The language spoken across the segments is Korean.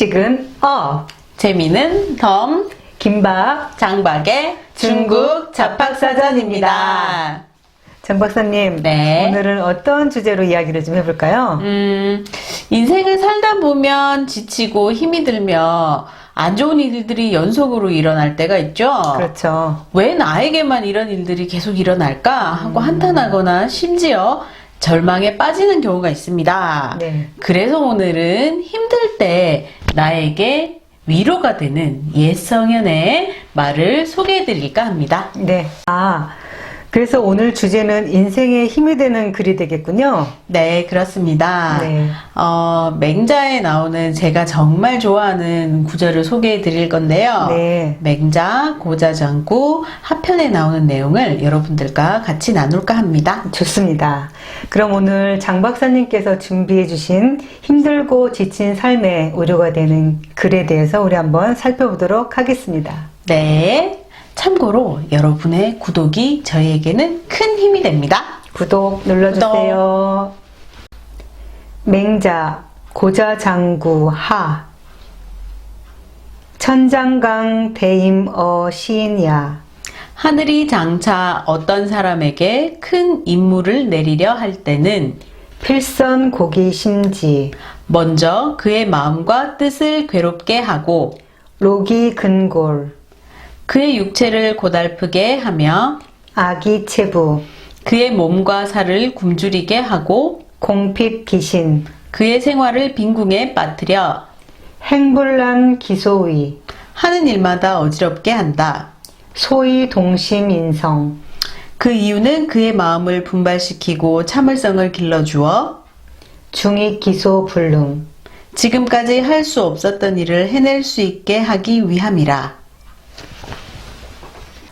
상식은 어, 재미는 덤, 김밥. 장박의 중국 잡학사전입니다. 장 박사님, 네. 오늘은 어떤 주제로 이야기를 좀 해볼까요? 음, 인생을 살다 보면 지치고 힘이 들며 안 좋은 일들이 연속으로 일어날 때가 있죠. 그렇죠. 왜 나에게만 이런 일들이 계속 일어날까 하고 한탄하거나 심지어 절망에 빠지는 경우가 있습니다. 네. 그래서 오늘은 힘들 때 나에게 위로가 되는 옛성현의 말을 소개해 드릴까 합니다. 네. 아, 그래서 오늘 주제는 인생에 힘이 되는 글이 되겠군요. 네, 그렇습니다. 네. 어, 맹자에 나오는 제가 정말 좋아하는 구절을 소개해 드릴 건데요. 네. 맹자, 고자장구, 하편에 나오는 내용을 여러분들과 같이 나눌까 합니다. 좋습니다. 그럼 오늘 장 박사님께서 준비해 주신 힘들고 지친 삶에 우려가 되는 글에 대해서 우리 한번 살펴보도록 하겠습니다. 네. 참고로 여러분의 구독이 저희에게는 큰 힘이 됩니다. 구독 눌러주세요. 맹자 고자장구 하. 천장강 대임어 시인야. 하늘이 장차 어떤 사람에게 큰 임무를 내리려 할 때는 필선 고기 심지. 먼저 그의 마음과 뜻을 괴롭게 하고 로기 근골 그의 육체를 고달프게 하며 아기 체부 그의 몸과 살을 굶주리게 하고 공핍 기신 그의 생활을 빈궁에 빠뜨려 행불난 기소의 하는 일마다 어지럽게 한다. 소위 동심인성 그 이유는 그의 마음을 분발시키고 참을성을 길러주어 중익 기소 불능 지금까지 할 수 없었던 일을 해낼 수 있게 하기 위함이라.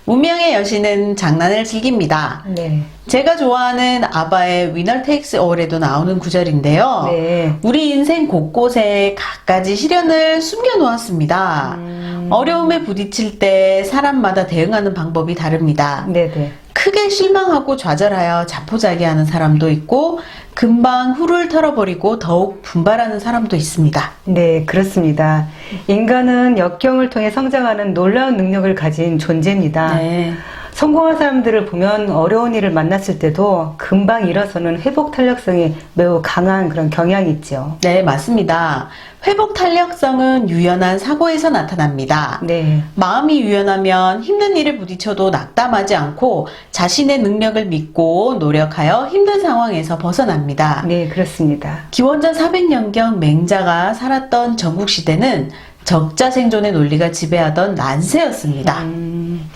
운명의 여신은 장난을 즐깁니다. 네. 제가 좋아하는 아바의 Winner Takes All에도 나오는 구절인데요. 네. 우리 인생 곳곳에 갖가지 시련을 숨겨 놓았습니다. 음. 어려움에 부딪힐 때 사람마다 대응하는 방법이 다릅니다. 네네. 크게 실망하고 좌절하여 자포자기하는 사람도 있고 금방 후를 털어버리고 더욱 분발하는 사람도 있습니다. 네, 그렇습니다. 인간은 역경을 통해 성장하는 놀라운 능력을 가진 존재입니다. 네. 성공한 사람들을 보면 어려운 일을 만났을 때도 금방 일어서는 회복 탄력성이 매우 강한 그런 경향이 있죠. 네, 맞습니다. 회복 탄력성은 유연한 사고에서 나타납니다. 네. 마음이 유연하면 힘든 일에 부딪혀도 낙담하지 않고 자신의 능력을 믿고 노력하여 힘든 상황에서 벗어납니다. 네, 그렇습니다. 기원전 400년경 맹자가 살았던 전국시대는 적자 생존의 논리가 지배하던 난세였습니다. 음,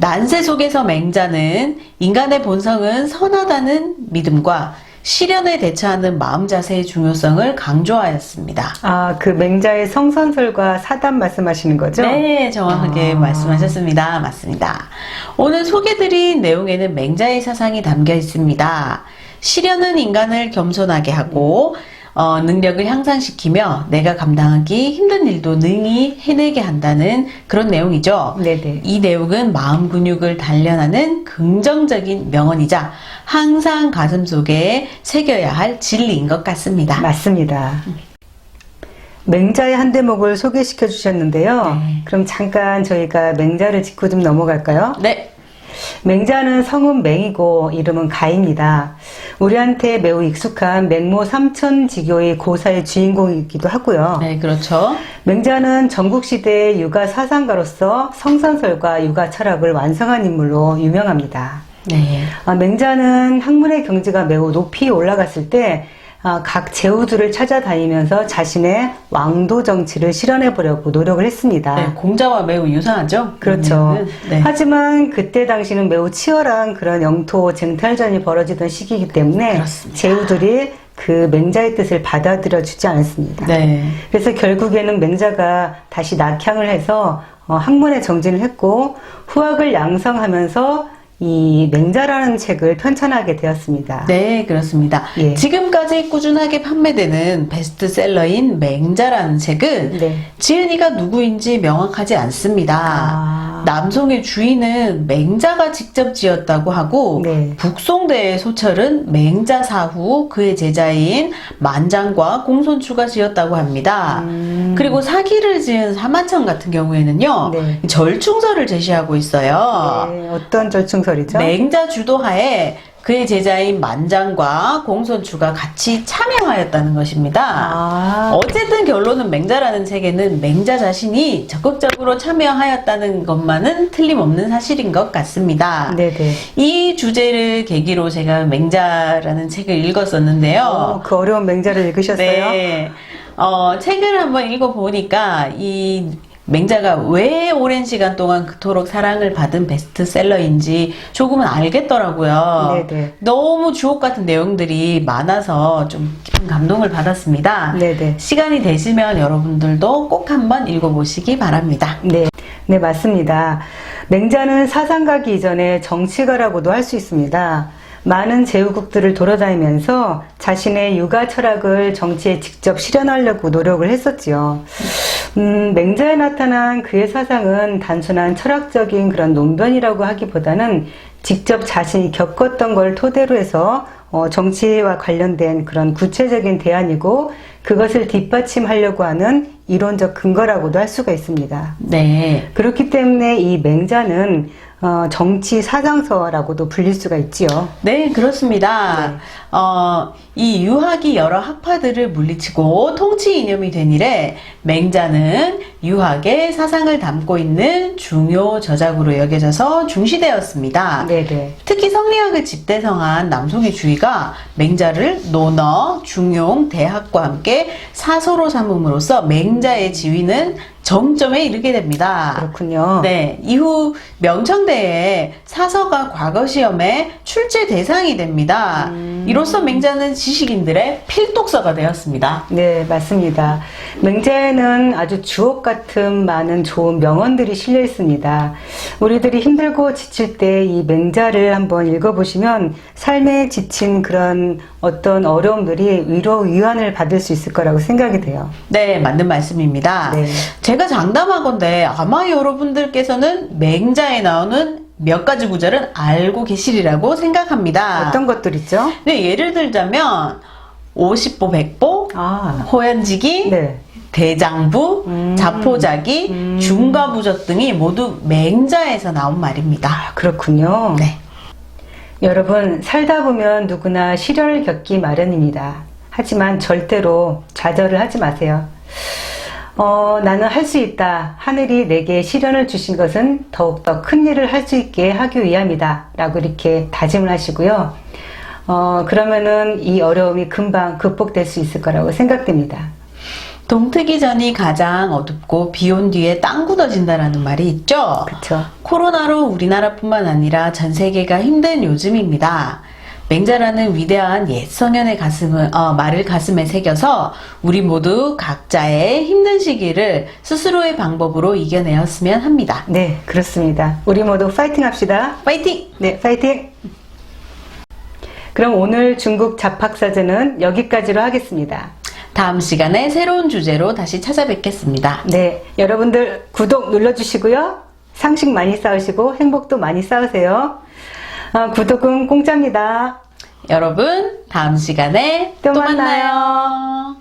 난세 속에서 맹자는 인간의 본성은 선하다는 믿음과 시련에 대처하는 마음 자세의 중요성을 강조하였습니다. 아, 그 맹자의 성선설과 사담 말씀하시는 거죠? 네, 정확하게 아. 말씀하셨습니다. 맞습니다. 오늘 소개드린 내용에는 맹자의 사상이 담겨 있습니다. 시련은 인간을 겸손하게 하고 어, 능력을 향상시키며 내가 감당하기 힘든 일도 능히 해내게 한다는 그런 내용이죠. 네네. 이 내용은 마음 근육을 단련하는 긍정적인 명언이자 항상 가슴 속에 새겨야 할 진리인 것 같습니다. 맞습니다. 맹자의 한 대목을 소개시켜 주셨는데요. 네. 그럼 잠깐 저희가 맹자를 짚고 좀 넘어갈까요? 네, 맹자는 성은 맹이고 이름은 가입니다. 우리한테 매우 익숙한 맹모 삼천지교의 고사의 주인공이기도 하고요. 네, 그렇죠. 맹자는 전국시대의 육아 사상가로서 성선설과 육아 철학을 완성한 인물로 유명합니다. 네. 아, 맹자는 학문의 경지가 매우 높이 올라갔을 때, 아, 각 제후들을 찾아다니면서 자신의 왕도 정치를 실현해 보려고 노력을 했습니다. 네, 공자와 매우 유사하죠. 그렇죠. 음, 네. 하지만 그때 당시는 매우 치열한 그런 영토 쟁탈전이 벌어지던 시기이기 때문에 그렇습니다. 제후들이 그 맹자의 뜻을 받아들여 주지 않았습니다. 네. 그래서 결국에는 맹자가 다시 낙향을 해서 어, 학문에 정진을 했고 후학을 양성하면서 이 맹자라는 책을 편찬하게 되었습니다. 네, 그렇습니다. 예. 지금까지 꾸준하게 판매되는 베스트셀러인 맹자라는 책은 네. 지은이가 누구인지 명확하지 않습니다. 아. 남송의 주인은 맹자가 직접 지었다고 하고 네. 북송대의 소철은 맹자 사후 그의 제자인 만장과 공손추가 지었다고 합니다. 음. 그리고 사기를 지은 사마천 같은 경우에는요 네. 절충설을 제시하고 있어요. 네, 어떤 절충 설이죠? 맹자 주도하에 그의 제자인 만장과 공손추가 같이 참여하였다는 것입니다. 아, 어쨌든 결론은 맹자라는 책에는 맹자 자신이 적극적으로 참여하였다는 것만은 틀림없는 사실인 것 같습니다. 네네. 이 주제를 계기로 제가 맹자라는 책을 읽었었는데요. 어, 그 어려운 맹자를 읽으셨어요? 네. 어, 책을 한번 읽어보니까 이 맹자가 왜 오랜 시간 동안 그토록 사랑을 받은 베스트셀러인지 조금은 알겠더라고요. 네네. 너무 주옥 같은 내용들이 많아서 좀 깊은 감동을 받았습니다. 네네. 시간이 되시면 여러분들도 꼭 한번 읽어보시기 바랍니다. 네, 네 맞습니다. 맹자는 사상가기 이전에 정치가라고도 할 수 있습니다. 많은 제후국들을 돌아다니면서 자신의 육아 철학을 정치에 직접 실현하려고 노력을 했었지요. 음, 맹자에 나타난 그의 사상은 단순한 철학적인 그런 논변이라고 하기보다는 직접 자신이 겪었던 걸 토대로 해서 어, 정치와 관련된 그런 구체적인 대안이고 그것을 뒷받침하려고 하는 이론적 근거라고도 할 수가 있습니다. 네. 그렇기 때문에 이 맹자는 어, 정치 사상서라고도 불릴 수가 있지요. 네, 그렇습니다. 네. 어, 이 유학이 여러 학파들을 물리치고 통치 이념이 된 이래 맹자는 유학의 사상을 담고 있는 중요 저작으로 여겨져서 중시되었습니다. 네네. 특히 성리학을 집대성한 남송의 주의가 맹자를 논어, 중용, 대학과 함께 사서로 삼음으로써 맹자의 지위는 정점에 이르게 됩니다. 그렇군요. 네, 이후 명청대에 사서가 과거 시험에 출제 대상이 됩니다. 음. 이로써 맹자는 지식인들의 필독서가 되었습니다. 네, 맞습니다. 맹자에는 아주 주옥 같은 많은 좋은 명언들이 실려 있습니다. 우리들이 힘들고 지칠 때 이 맹자를 한번 읽어보시면 삶에 지친 그런 어떤 어려움들이 위로 위안을 받을 수 있을 거라고 생각이 돼요. 네, 맞는 말씀입니다. 네. 제가 장담하건대 아마 여러분들께서는 맹자에 나오는 몇 가지 구절은 알고 계시리라고 생각합니다. 어떤 것들 있죠? 네, 예를 들자면 50보, 100보, 아, 호연지기, 네. 대장부, 음. 자포자기, 음. 중과부적 등이 모두 맹자에서 나온 말입니다. 아, 그렇군요. 네. 여러분, 살다 보면 누구나 시련을 겪기 마련입니다. 하지만 절대로 좌절을 하지 마세요. 어, 나는 할 수 있다. 하늘이 내게 시련을 주신 것은 더욱더 큰 일을 할 수 있게 하기 위함이다. 라고 이렇게 다짐을 하시고요. 어, 그러면은 이 어려움이 금방 극복될 수 있을 거라고 생각됩니다. 동트기 전이 가장 어둡고 비 온 뒤에 땅 굳어진다라는 말이 있죠. 그쵸? 코로나로 우리나라뿐만 아니라 전 세계가 힘든 요즘입니다. 맹자라는 위대한 옛 성현의 가슴을 어, 말을 가슴에 새겨서 우리 모두 각자의 힘든 시기를 스스로의 방법으로 이겨내었으면 합니다. 네, 그렇습니다. 우리 모두 파이팅 합시다. 파이팅! 네, 파이팅! 그럼 오늘 중국 잡학사전은 여기까지로 하겠습니다. 다음 시간에 새로운 주제로 다시 찾아뵙겠습니다. 네, 여러분들 구독 눌러주시고요. 상식 많이 쌓으시고 행복도 많이 쌓으세요. 어, 구독은 공짜입니다. 여러분, 다음 시간에 또 또 만나요. 만나요.